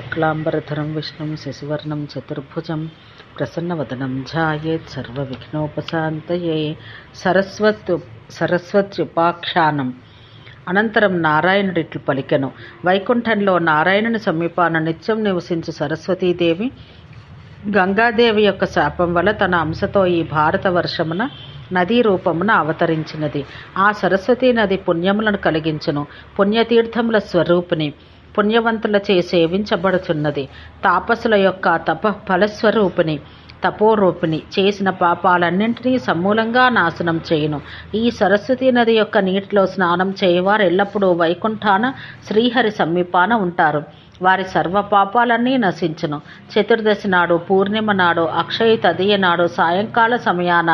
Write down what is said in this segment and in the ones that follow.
శుక్లాంబరధరం విష్ణుం శశివర్ణం చతుర్భుజం ప్రసన్నవదనం ఝాయేత్ సర్వవిఘ్నోపశాంతయే సరస్వత్ సరస్వత్యుపాఖ్యానం అనంతరం నారాయణుడిట్లు పలికెను. వైకుంఠంలో నారాయణుని సమీపాన నిత్యం నివసించు సరస్వతీదేవి గంగాదేవి యొక్క శాపం వల్ల తన అంశతో ఈ భారత వర్షమున నదీ రూపమున అవతరించినది. ఆ సరస్వతీ నది పుణ్యములను కలిగించును. పుణ్యతీర్థముల స్వరూపిణి. పుణ్యవంతులచే సేవించబడుచున్నది తాపసుల యొక్క తప ఫలస్వరూపిణి తపోరూపిణి చేసిన పాపాలన్నింటినీ సమూలంగా నాశనం చేయును. ఈ సరస్వతీ నది యొక్క నీటిలో స్నానం చేయవారు ఎల్లప్పుడూ వైకుంఠాన శ్రీహరి సమీపాన ఉంటారు. వారి సర్వ పాపాలన్నీ నశించును. చతుర్దశి నాడు పూర్ణిమ నాడు అక్షయ తదియ నాడు సాయంకాల సమయాన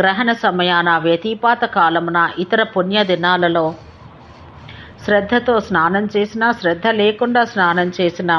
గ్రహణ సమయాన వ్యతిపాత కాలమున ఇతర పుణ్య దినాలలో శ్రద్ధతో స్నానం చేసినా శ్రద్ధ లేకుండా స్నానం చేసినా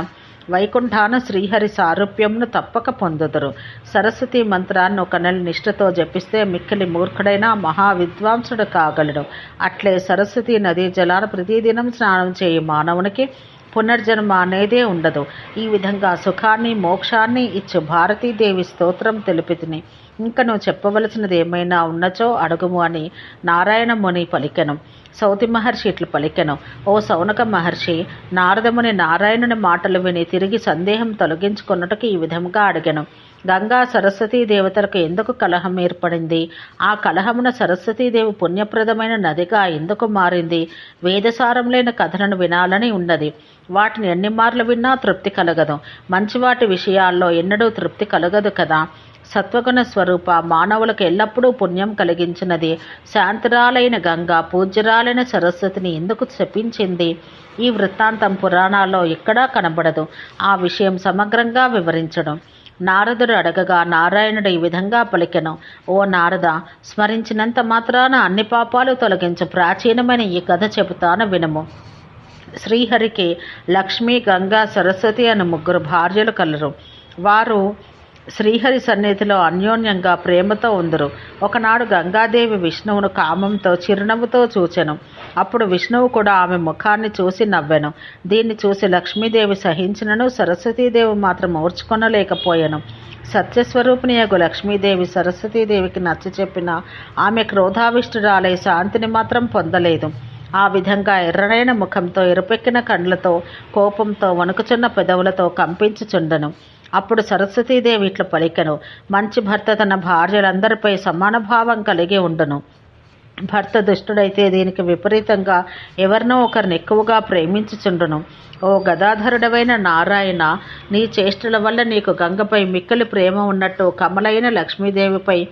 వైకుంఠాన శ్రీహరి సారూప్యంను తప్పక పొందుదురు. సరస్వతి మంత్రాన్ని ఒక నెల నిష్ఠతో జపిస్తే మిక్కిలి మూర్ఖుడైన మహా విద్వాంసుడు కాగలడు. అట్లే సరస్వతి నదీ జలాన ప్రతిదినం స్నానం చేయి మానవునికి పునర్జన్మ అనేదే ఉండదు. ఈ విధంగా సుఖాన్ని మోక్షాన్ని ఇచ్చు భారతీదేవి స్తోత్రం తెలిపితిని ఇంకా నువ్వు చెప్పవలసినది ఏమైనా ఉన్నచో అడుగుము అని నారాయణ ముని పలికెను. సౌతి మహర్షి ఇట్లు పలికెను. ఓ సౌనక మహర్షి నారదముని నారాయణుని మాటలు విని తిరిగి సందేహం తొలగించుకున్నట్టుకు ఈ విధంగా అడిగాను. గంగా సరస్వతీ దేవతలకు ఎందుకు కలహం ఏర్పడింది? ఆ కలహమున సరస్వతీదేవి పుణ్యప్రదమైన నదిగా ఎందుకు మారింది? వేదసారం లేని కథలను వినాలని ఉన్నది. వాటిని ఎన్ని మార్లు విన్నా తృప్తి కలగదు. మంచివాటి విషయాల్లో ఎన్నడూ తృప్తి కలగదు కదా. సత్వగుణ స్వరూప మానవులకు ఎల్లప్పుడూ పుణ్యం కలిగించినది. శాంతిరాలైన గంగా పూజ్యరాలైన సరస్వతిని ఎందుకు శపించింది? ఈ వృత్తాంతం పురాణాల్లో ఎక్కడా కనబడదు. ఆ విషయం సమగ్రంగా వివరించడం. నారదుడు అడగగా నారాయణుడు ఈ విధంగా పలికెను. ఓ నారద స్మరించినంత మాత్రాన అన్ని పాపాలు తొలగించు. ప్రాచీనమైన ఈ కథ చెబుతాను వినము. శ్రీహరికి లక్ష్మి గంగా సరస్వతి అనే ముగ్గురు భార్యలు కలరు. వారు శ్రీహరి సన్నిధిలో అన్యోన్యంగా ప్రేమతో ఉందరు. ఒకనాడు గంగాదేవి విష్ణువును కామంతో చిరునవ్వుతో చూచెను. అప్పుడు విష్ణువు కూడా ఆమె ముఖాన్ని చూసి నవ్వెను. దీన్ని చూసి లక్ష్మీదేవి సహించినను సరస్వతీదేవి మాత్రం ఓర్చుకొనలేకపోయాను. సత్యస్వరూపిణియగు లక్ష్మీదేవి సరస్వతీదేవికి నచ్చ చెప్పిన ఆమె క్రోధావిష్టురాలై శాంతిని మాత్రం పొందలేదు. ఆ విధంగా ఎర్రనైన ముఖంతో ఎరుపెక్కిన కండ్లతో కోపంతో వణుకుచున్న పెదవులతో కంపించుచుండెను. అప్పుడు సరస్వతీదేవి ఇట్లు పలికెను. మంచి భర్త తన భార్యలందరిపై సమానభావం కలిగి ఉండను. భర్త దుష్టుడైతే దీనికి విపరీతంగా ఎవరినో ఒకరిని ఎక్కువగా ప్రేమించుచుండును. ఓ గదాధరుడవైన నారాయణ నీ చేష్టల వల్ల నీకు గంగపై మిక్కలు ప్రేమ ఉన్నట్టు కమలైన లక్ష్మీదేవిపై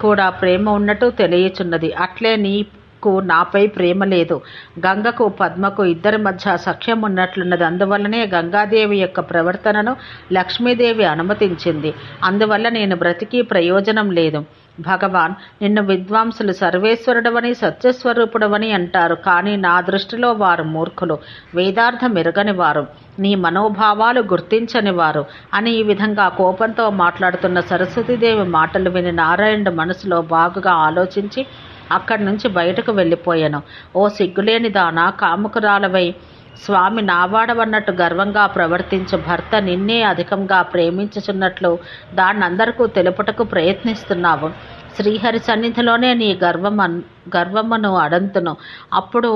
కూడా ప్రేమ ఉన్నట్టు తెలియచున్నది. అట్లే నీ కు నాపై ప్రేమ లేదు. గంగకు పద్మకు ఇద్దరి మధ్య సఖ్యం ఉన్నట్లున్నది. అందువల్లనే గంగాదేవి యొక్క ప్రవర్తనను లక్ష్మీదేవి అనుమతించింది. అందువల్ల నేను బ్రతికి ప్రయోజనం లేదు. భగవాన్ నిన్ను విద్వాంసులు సర్వేశ్వరుడవని సత్యస్వరూపుడవని అంటారు. కానీ నా దృష్టిలో వారు మూర్ఖులు. వేదార్థం ఎరగని వారు. నీ మనోభావాలు గుర్తించని వారు. అని ఈ విధంగా కోపంతో మాట్లాడుతున్న సరస్వతీదేవి మాటలు విని నారాయణుడు మనసులో బాగుగా ఆలోచించి అక్కడి నుంచి బయటకు వెళ్ళిపోయాను. ఓ సిగ్గులేని దానా కాముకురాలవై. స్వామి నావాడవన్నట్టు గర్వంగా ప్రవర్తించు భర్త నిన్నే అధికంగా ప్రేమించుచున్నట్లు దాన్నందరికీ తెలుపుటకు ప్రయత్నిస్తున్నావు. శ్రీహరి సన్నిధిలోనే నీ గర్వం గర్వమును అడంతును. అప్పుడు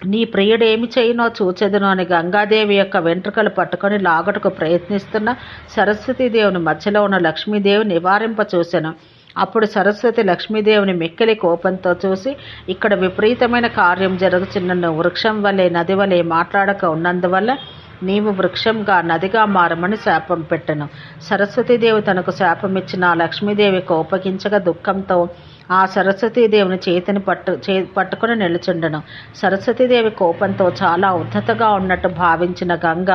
నీ ప్రియుడేమి చేయనో చూచెదను అని గంగాదేవి యొక్క వెంట్రుకలు పట్టుకొని లాగటకు ప్రయత్నిస్తున్న సరస్వతీదేవుని మధ్యలో ఉన్న లక్ష్మీదేవి నివారింప చూశాను అప్పుడు సరస్వతి లక్ష్మీదేవిని మిక్కిలి కోపంతో చూసి ఇక్కడ విపరీతమైన కార్యం జరుగుతున్న వృక్షం వలె నది వలె మాట్లాడక ఉన్నందువల్ల నీవు వృక్షంగా నదిగా మారమని శాపం పెట్టను. సరస్వతీదేవి తనకు శాపం ఇచ్చిన లక్ష్మీదేవి కోపగించగా దుఃఖంతో ఆ సరస్వతీదేవిని చేతిని పట్టు చే పట్టుకుని నిలుచుండను. సరస్వతీదేవి కోపంతో చాలా ఉద్ధతగా ఉన్నట్టు భావించిన గంగ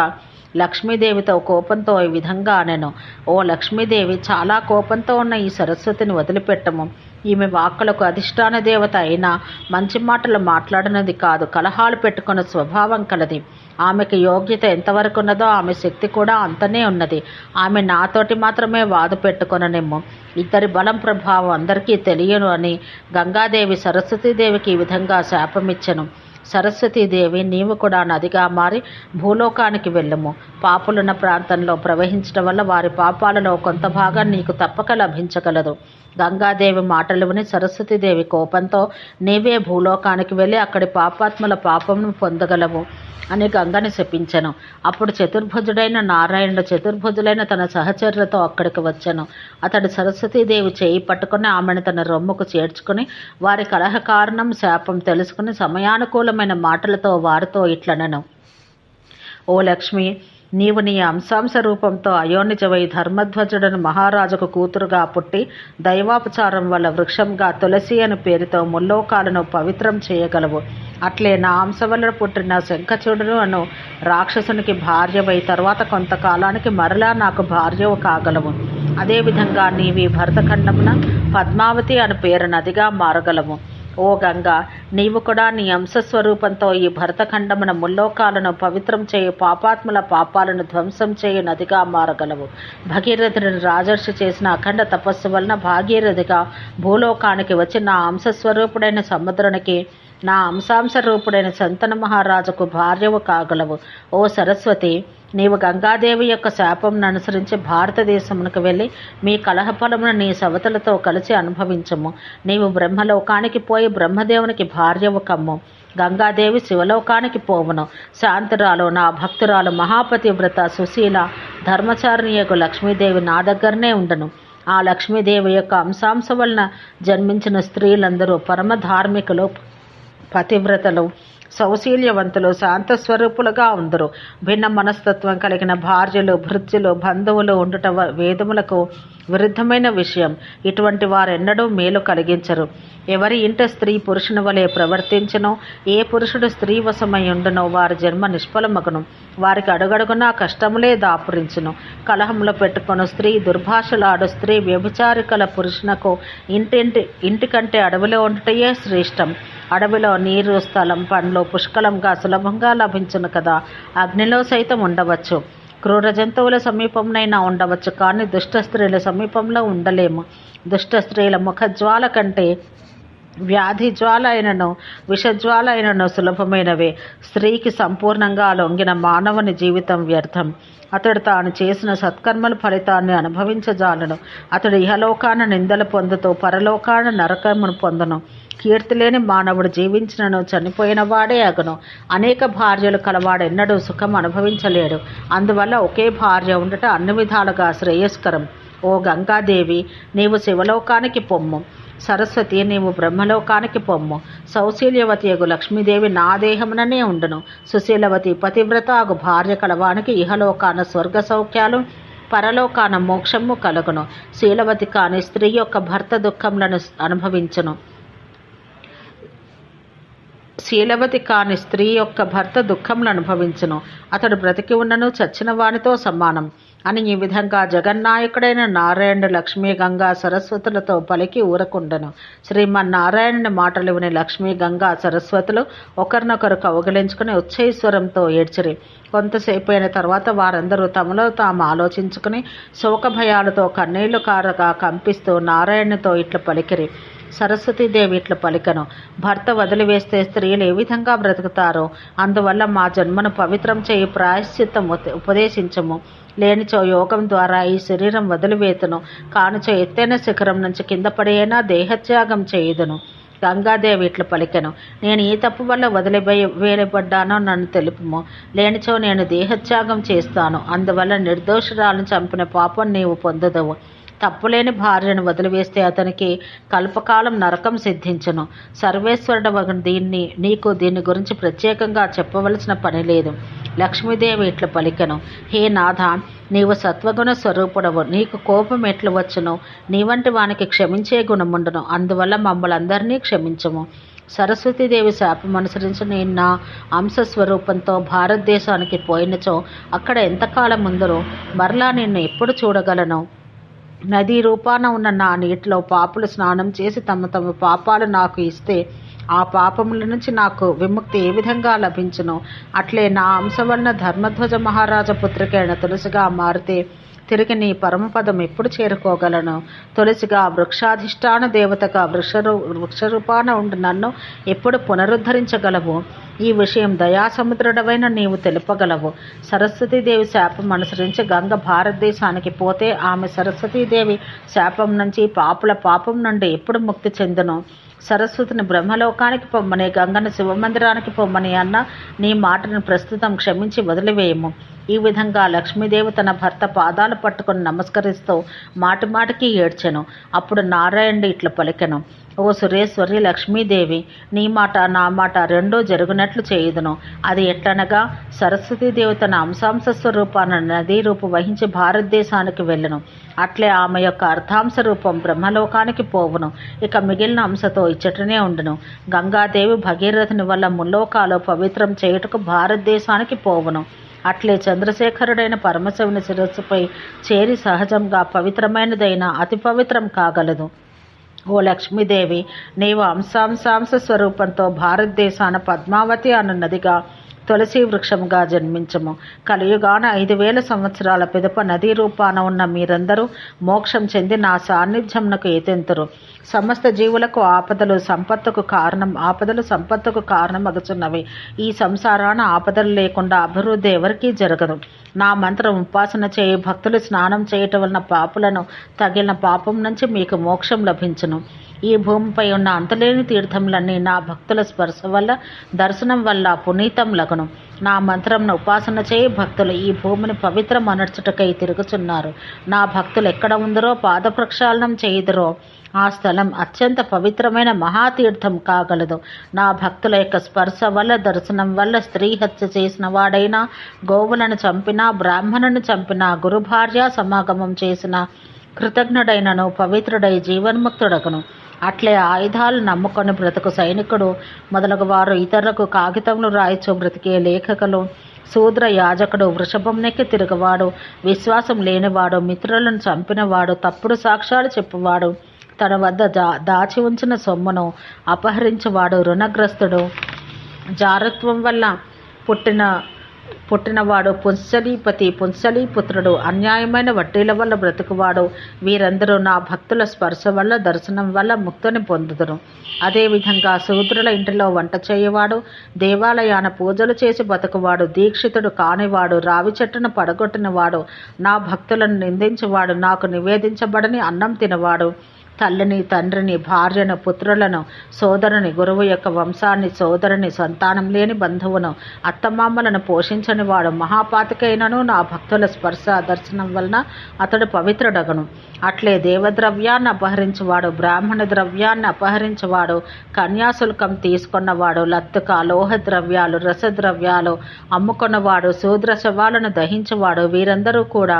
లక్ష్మీదేవితో కోపంతో ఈ విధంగా అనెను. ఓ లక్ష్మీదేవి చాలా కోపంతో ఉన్న ఈ సరస్వతిని వదిలిపెట్టము. ఈమె వాక్కులకు అధిష్టాన దేవత అయినా మంచి మాటలు మాట్లాడినది కాదు కలహాలు పెట్టుకున్న స్వభావం కలది. ఆమెకి యోగ్యత ఎంతవరకు ఉన్నదో ఆమె శక్తి కూడా అంతనే ఉన్నది. ఆమె నాతోటి మాత్రమే వాదు పెట్టుకొననేమో ఇద్దరి బలం ప్రభావం అందరికీ తెలియను అని గంగాదేవి సరస్వతీదేవికి ఈ విధంగా శాపమిచ్చను. సరస్వతీదేవి నీవు కూడా నదిగా మారి భూలోకానికి వెళ్ళము. పాపులున్న ప్రాంతంలో ప్రవహించడం వల్ల వారి పాపాలలో కొంత భాగం నీకు తప్పక లభించగలదు. గంగాదేవి మాటలు విని సరస్వతీదేవి కోపంతో నీవే భూలోకానికి వెళ్ళి అక్కడి పాపాత్ముల పాపమును పొందగలవు అని గంగని శపించెను. అప్పుడు చతుర్భుజుడైన నారాయణుడు చతుర్భుజులైన తన సహచరులతో అక్కడికి వచ్చాను. అతడు సరస్వతీదేవి చేయి పట్టుకుని ఆమెను తన రొమ్ముకు చేర్చుకుని వారి కలహ కారణం శాపం తెలుసుకుని సమయానుకూలమైన మాటలతో వారితో ఇట్లనను. ఓ లక్ష్మి నీవు నీ అంశాంశ రూపంతో అయోనిజవై ధర్మధ్వజుడను మహారాజుకు కూతురుగా పుట్టి దైవాపచారం వల్ల వృక్షంగా తులసి అని పేరుతో ముల్లోకాలను పవిత్రం చేయగలవు. అట్లే నా అంశ వల్ల పుట్టిన శంఖచుడును అను రాక్షసునికి భార్యవై తర్వాత కొంతకాలానికి మరలా నాకు భార్యవు కాగలవు. అదేవిధంగా నీవి భరతఖండమున పద్మావతి అని పేరు నదిగా మారగలవు. ఓ గంగా నీవు కూడా నీ అంశస్వరూపంతో ఈ భరతఖండమున ముల్లోకాలను పవిత్రం చేయు పాపాత్ముల పాపాలను ధ్వంసం చేయు నదిగా మారగలవు. భగీరథుడిని రాజర్షి చేసిన అఖండ తపస్సు వలన భాగీరథిగా భూలోకానికి వచ్చి నా అంశస్వరూపుడైన సముద్రునికి నా అంశాంశ రూపుడైన శంతన మహారాజుకు భార్యవు కాగలవు. ఓ సరస్వతి నీవు గంగాదేవి యొక్క శాపంను అనుసరించి భారతదేశమునకు వెళ్ళి మీ కలహఫలమును నీ సవతలతో కలిసి అనుభవించము. నీవు బ్రహ్మలోకానికి పోయి బ్రహ్మదేవునికి భార్యవు కమ్ము. గంగాదేవి శివలోకానికి పోవును. శాంతురాలు నా భక్తురాలు మహాపతి వ్రత సుశీల ధర్మచారిణియకు లక్ష్మీదేవి నా దగ్గరనే ఉండను. ఆ లక్ష్మీదేవి యొక్క అంశాంశ వలన జన్మించిన స్త్రీలందరూ పరమ ధార్మికులు. పతివ్రతలు. సౌశీల్యవంతులు శాంతస్వరూపులుగా ఉందరు. భిన్న మనస్తత్వం కలిగిన భార్యలు భృత్యులు బంధువులు ఉండుట వేదములకు విరుద్ధమైన విషయం. ఇటువంటి వారెన్నడూ మేలు కలిగించరు. ఎవరి ఇంట స్త్రీ పురుషుని వలె ప్రవర్తించను ఏ పురుషుడు స్త్రీ వశమై ఉండునో వారి జన్మ నిష్ఫలమగును. వారికి అడుగడుగునా కష్టములే దాపురించును కలహంలో పెట్టుకొను స్త్రీ దుర్భాషలాడు స్త్రీ వ్యభిచారికల పురుషునకు ఇంటింటి ఇంటికంటే అడవిలో ఉండటయే శ్రేష్టం. అడవిలో నీరు స్థలం పండ్లు పుష్కలంగా సులభంగా లభించును కదా. అగ్నిలో సైతం ఉండవచ్చు. క్రూర జంతువుల సమీపంనైనా ఉండవచ్చు కానీ దుష్ట స్త్రీల సమీపంలో ఉండలేము. దుష్ట స్త్రీల ముఖజ్వాల కంటే వ్యాధి జ్వాల అయినను విషజ్వాల అయినను సులభమైనవే. స్త్రీకి సంపూర్ణంగా లొంగిన మానవుని జీవితం వ్యర్థం. అతడు తాను చేసిన సత్కర్మల ఫలితాన్ని అనుభవించజాలను. అతడు ఇహలోకాన నిందలు పొందుతూ పరలోకాన నరకమును పొందను. కీర్తి లేని మానవుడు జీవించినను చనిపోయిన వాడే అగును. అనేక భార్యలు కలవాడెన్నడూ సుఖం అనుభవించలేడు. అందువల్ల ఒకే భార్య ఉండట అన్ని విధాలుగా శ్రేయస్కరం. ఓ గంగాదేవి నీవు శివలోకానికి పొమ్ము. సరస్వతి నీవు బ్రహ్మలోకానికి పొమ్ము. సౌశీల్యవతి అగు లక్ష్మీదేవి నా దేహముననే ఉండును. సుశీలవతి పతివ్రత అగు భార్య కలవానికి ఇహలోకాన స్వర్గ సౌఖ్యాలు పరలోకాన మోక్షము కలుగును. శీలవతి కాని స్త్రీ యొక్క భర్త దుఃఖములను అనుభవించును. శీలవతి కాని స్త్రీ యొక్క భర్త దుఃఖములు అనుభవించును. అతడు బ్రతికి ఉన్నను చచ్చిన వానితో సమానం. అని ఈ విధంగా జగన్నాయకుడైన నారాయణుడు లక్ష్మీ గంగా సరస్వతులతో పలికి ఊరకుండను. శ్రీమన్నారాయణుని మాటలు విని లక్ష్మీ గంగా సరస్వతులు ఒకరినొకరు కౌగిలించుకుని ఉచ్చైశ్వరంతో ఏడ్చిరి. కొంతసేపు అయిన తర్వాత వారందరూ తమలో తాము ఆలోచించుకుని శోకభయాలతో కన్నీళ్ళు కారగా కంపిస్తూ నారాయణునితో ఇట్లా పలికిరి. సరస్వతీదేవి ఇట్లా పలికను. భర్త వదిలివేస్తే స్త్రీలు ఏ విధంగా బ్రతుకుతారో అందువల్ల మా జన్మను పవిత్రం చేయి ప్రాయశ్చిత్తం ఉపదేశించము. లేనిచో యోగం ద్వారా ఈ శరీరం వదిలివేతును. కానుచో ఎత్తైన శిఖరం నుంచి కింద పడేనా దేహత్యాగం చేయుదును. గంగాదేవి ఇట్లు పలికెను. నేను ఈ తప్పు వల్ల వదిలిపోయి వేయబడ్డానో నన్ను తెలుపుము. లేనిచో నేను దేహత్యాగం చేస్తాను. అందువల్ల నిర్దోషురాలను చంపిన పాపం నీవు పొందదవు. తప్పులేని భార్యను వదిలివేస్తే అతనికి కల్పకాలం నరకం సిద్ధించను. సర్వేశ్వరుడు దీన్ని నీకు దీని గురించి ప్రత్యేకంగా చెప్పవలసిన పని లేదు. లక్ష్మీదేవి ఇట్లు పలికెను. హే నాథ నీవు సత్వగుణ స్వరూపుడవు. నీకు కోపం ఎట్లు వచ్చును? నీ వంటి వానికి క్షమించే గుణముండును. అందువల్ల మమ్మలందరినీ క్షమించము. సరస్వతీదేవి శాపం అనుసరించి నేను నా అంశస్వరూపంతో భారతదేశానికి పోయినచో అక్కడ ఎంతకాలం ఉందరో? మరలా నిన్ను ఎప్పుడు చూడగలను? నదీ రూపాన ఉన్న నా నీటిలో పాపులు స్నానం చేసి తమ తమ పాపాలు నాకు ఇస్తే ఆ పాపముల నుంచి నాకు విముక్తి ఏ విధంగా లభించును? అట్లే నా అంశ వలన ధర్మధ్వజ మహారాజ పుత్రికైన తులసిగా మారితే తిరిగి నీ పరమపదం ఎప్పుడు చేరుకోగలను? తులసిగా వృక్షాధిష్టాన దేవతగా వృక్షరూ వృక్షరూపాన ఉండి నన్ను ఎప్పుడు పునరుద్ధరించగలవు? ఈ విషయం దయాసముద్రుడవైన నీవు తెలుపగలవు. సరస్వతీదేవి శాపం అనుసరించి గంగ భారతదేశానికి పోతే ఆమె సరస్వతీదేవి శాపం నుంచి పాపుల పాపం నుండి ఎప్పుడు ముక్తి చెందును? సరస్వతిని బ్రహ్మలోకానికి పొమ్మని గంగను శివమందిరానికి పొమ్మని అన్న నీ మాటను ప్రస్తుతం క్షమించి వదిలివేయము. ఈ విధంగా లక్ష్మీదేవి తన భర్త పాదాలు పట్టుకుని నమస్కరిస్తూ మాటిమాటికి ఏడ్చెను. అప్పుడు నారాయణుడు ఇట్లా పలికెను. ఓ సురేశ్వరి లక్ష్మీదేవి నీ మాట నా మాట రెండూ జరుగునట్లు చేయుదును. అది ఎట్లనగా సరస్వతీదేవి తన అంశాంశ స్వరూపాన నదీ రూపు వహించి భారతదేశానికి వెళ్ళను. అట్లే ఆమె యొక్క అర్థాంశ రూపం బ్రహ్మలోకానికి పోవును. ఇక మిగిలిన అంశతో ఇచ్చటనే ఉండును. గంగాదేవి భగీరథుని వల్ల ముల్లోకాలు పవిత్రం చేయుటకు భారతదేశానికి పోవును. అట్లే చంద్రశేఖరుడైన పరమశివుని శిరస్సుపై చేరి సహజంగా పవిత్రమైనదైన అతి పవిత్రం కాగలదు. ఓ లక్ష్మీదేవి నీవు అంశాంశాంశ స్వరూపంతో భారతదేశాన పద్మావతి అన్న నదిగా తులసి వృక్షముగా జన్మించము. కలియుగాన ఐదు వేల సంవత్సరాల పిదప నదీ రూపాన ఉన్న మీరందరూ మోక్షం చెంది నా సాన్నిధ్యంనకు ఎతెంతురు సమస్త జీవులకు ఆపదలు సంపత్తుకు కారణం ఆపదలు సంపత్తుకు కారణమగుచున్నవి. ఈ సంసారాన ఆపదలు లేకుండా అభివృద్ధి ఎవరికీ జరగదు. నా మంత్రం ఉపాసన చేయి భక్తులు స్నానం చేయటం వలన పాపులను తగిలిన పాపం నుంచి మీకు మోక్షం లభించును. ఈ భూమిపై ఉన్న అంతలేని తీర్థములన్నీ నా భక్తుల స్పర్శ వల్ల దర్శనం వల్ల పునీతం లగును. నా మంత్రంను ఉపాసన చేయి భక్తులు ఈ భూమిని పవిత్రం అనర్చుటకై తిరుగుచున్నారు. నా భక్తులు ఎక్కడ ఉందరో పాద ప్రక్షాళనం చేయుదరో ఆ స్థలం అత్యంత పవిత్రమైన మహాతీర్థం కాగలదు. నా భక్తుల యొక్క స్పర్శ వల్ల దర్శనం వల్ల స్త్రీ హత్య చేసిన వాడైనా గోవులను చంపినా బ్రాహ్మణుని చంపినా గురుభార్య సమాగమం చేసిన కృతజ్ఞుడైనను పవిత్రుడై జీవన్ముక్తుడగను. అట్లే ఆయుధాలు నమ్ముకొని బ్రతుకు సైనికుడు. మొదలగు వారు ఇతరులకు కాగితములు రాయచు బ్రతికే లేఖకులు. శూద్ర యాజకుడు వృషభం నెక్కి తిరుగువాడు. విశ్వాసం లేనివాడు మిత్రులను చంపినవాడు తప్పుడు సాక్ష్యాలు చెప్పువాడు. తన వద్ద దా దాచి ఉంచిన సొమ్మును అపహరించువాడు రుణగ్రస్తుడు. జారత్వం వల్ల పుట్టిన పుట్టినవాడు పుంసలీపతి పుంసలీపుత్రుడు అన్యాయమైన వడ్డీల వల్ల బ్రతుకువాడు. వీరందరూ నా భక్తుల స్పర్శ వల్ల దర్శనం వల్ల ముక్తిని పొందుదురు. అదేవిధంగా శూద్రుల ఇంటిలో వంట చేయవాడు దేవాలయాన పూజలు చేసి బతుకువాడు దీక్షితుడు కానివాడు రావి చెట్టును పడగొట్టినవాడు నా భక్తులను నిందించేవాడు నాకు నివేదించబడని అన్నం తినవాడు. తల్లిని తండ్రిని భార్యను పుత్రులను సోదరుని గురువు యొక్క వంశాన్ని సోదరుని సంతానం లేని బంధువును అత్తమామలను పోషించని వాడు మహాపాతికైనను. నా భక్తుల స్పర్శ దర్శనం వలన అతడు పవిత్రుడగను. అట్లే దేవద్రవ్యాన్ని అపహరించువాడు బ్రాహ్మణ ద్రవ్యాన్ని అపహరించేవాడు కన్యాశుల్కం తీసుకున్నవాడు లత్తుక లోహ ద్రవ్యాలు రసద్రవ్యాలు అమ్ముకున్నవాడు శూద్ర శవాలను దహించేవాడు వీరందరూ కూడా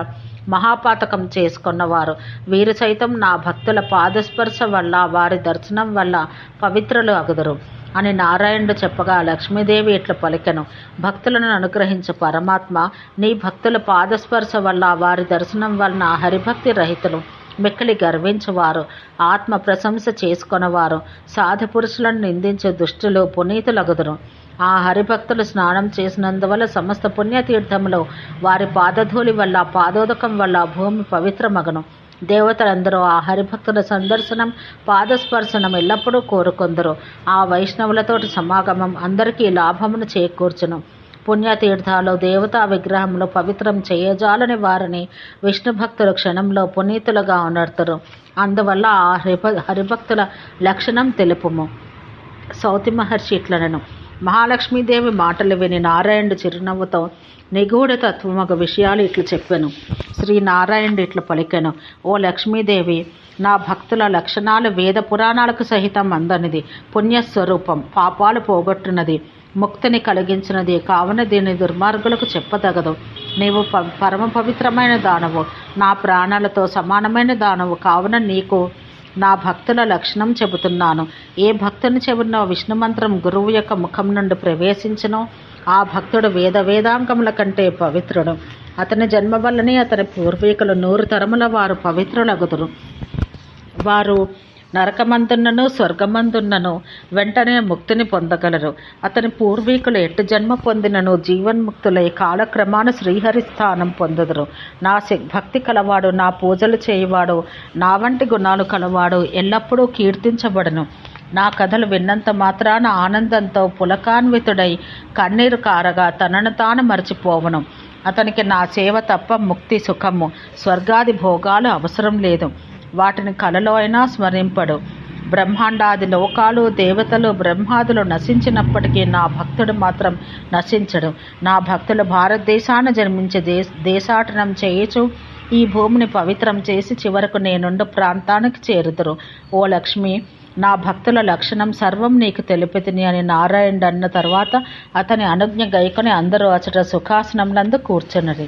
మహాపాతకం చేసుకున్నవారు. వీరు సైతం నా భక్తుల పాదస్పర్శ వల్ల వారి దర్శనం వల్ల పవిత్రులు అగుదురు అని నారాయణుడు చెప్పగా లక్ష్మీదేవి ఇట్లా పలికెను. భక్తులను అనుగ్రహించు పరమాత్మ నీ భక్తుల పాదస్పర్శ వల్ల వారి దర్శనం వలన హరిభక్తి రహితులు. మిక్కిలి గర్వించువారు ఆత్మ ప్రశంస చేసుకొనవారు. సాధు పురుషులను నిందించే దుష్టులు పునీతులగుదురు. ఆ హరిభక్తులు స్నానం చేసినందువల్ల సమస్త పుణ్యతీర్థములు వారి పాదధూళి వల్ల పాదోదకం వల్ల భూమి పవిత్రమగను. దేవతలందరూ ఆ హరిభక్తుల సందర్శనం పాదస్పర్శనం ఎల్లప్పుడూ కోరుకుందరు. ఆ వైష్ణవులతోటి సమాగమం అందరికీ లాభమును చేకూర్చును. పుణ్యతీర్థాలు దేవతా విగ్రహంలో పవిత్రం చేయజాలని వారిని విష్ణు భక్తులు క్షణంలో పునీతులుగా ఉనర్తరు. అందువల్ల ఆ హరిభ హరిభక్తుల లక్షణం తెలుపుము. సౌతి మహర్షి ఇట్లనను. మహాలక్ష్మీదేవి మాటలు విని నారాయణుడు చిరునవ్వుతో నిగూఢ తత్వమగ విషయాలు ఇట్లు చెప్పాను. శ్రీ నారాయణుడు ఇట్లు పలికాను. ఓ లక్ష్మీదేవి నా భక్తుల లక్షణాలు వేద పురాణాలకు సహితం అందనిది. పుణ్యస్వరూపం పాపాలు పోగొట్టున్నది ముక్తిని కలిగించినది. కావున దీని దుర్మార్గులకు చెప్పదగదు. నీవు ప పరమ పవిత్రమైన దానవు. నా ప్రాణాలతో సమానమైన దానవు. కావున నీకు నా భక్తుల లక్షణం చెబుతున్నాను. ఏ భక్తుని చెబునో విష్ణు మంత్రం గురువు యొక్క ముఖం నుండి ప్రవేశించను ఆ భక్తుడు వేద వేదాంగముల కంటే పవిత్రుడు. అతని జన్మ వల్లనే అతని పూర్వీకులు నూరు తరముల వారు పవిత్రులగుదురు. వారు నరకమందున్నను స్వర్గమందున్నను వెంటనే ముక్తిని పొందగలరు. అతని పూర్వీకులు ఎట్టు జన్మ పొందినను జీవన్ముక్తులై కాలక్రమాన శ్రీహరి స్థానం పొందదురు. నా భక్తి కలవాడు నా పూజలు చేయవాడు నా వంటి గుణాలు కలవాడు ఎల్లప్పుడూ కీర్తించబడను. నా కథలు విన్నంత మాత్రాన ఆనందంతో పులకాన్వితుడై కన్నీరు కారగా తనను తాను మరచిపోవను. అతనికి నా సేవ తప్ప ముక్తి సుఖము స్వర్గాది భోగాలు అవసరం లేదు. వాటిని కలలో అయినా స్మరింపడు. బ్రహ్మాండాది లోకాలు దేవతలు బ్రహ్మాదులు నశించినప్పటికీ నా భక్తుడు మాత్రం నశించడు. నా భక్తులు భారతదేశాన జన్మించి దేశ దేశాటనం చేయచు ఈ భూమిని పవిత్రం చేసి చివరకు నేనుండు ప్రాంతానికి చేరుదురు. ఓ లక్ష్మి నా భక్తుల లక్షణం సర్వం నీకు తెలిపితిని అని నారాయణుడు అన్న తర్వాత అతని అనుజ్ఞ గైకొని అందరూ అచట సుఖాసనంలందు కూర్చున్నది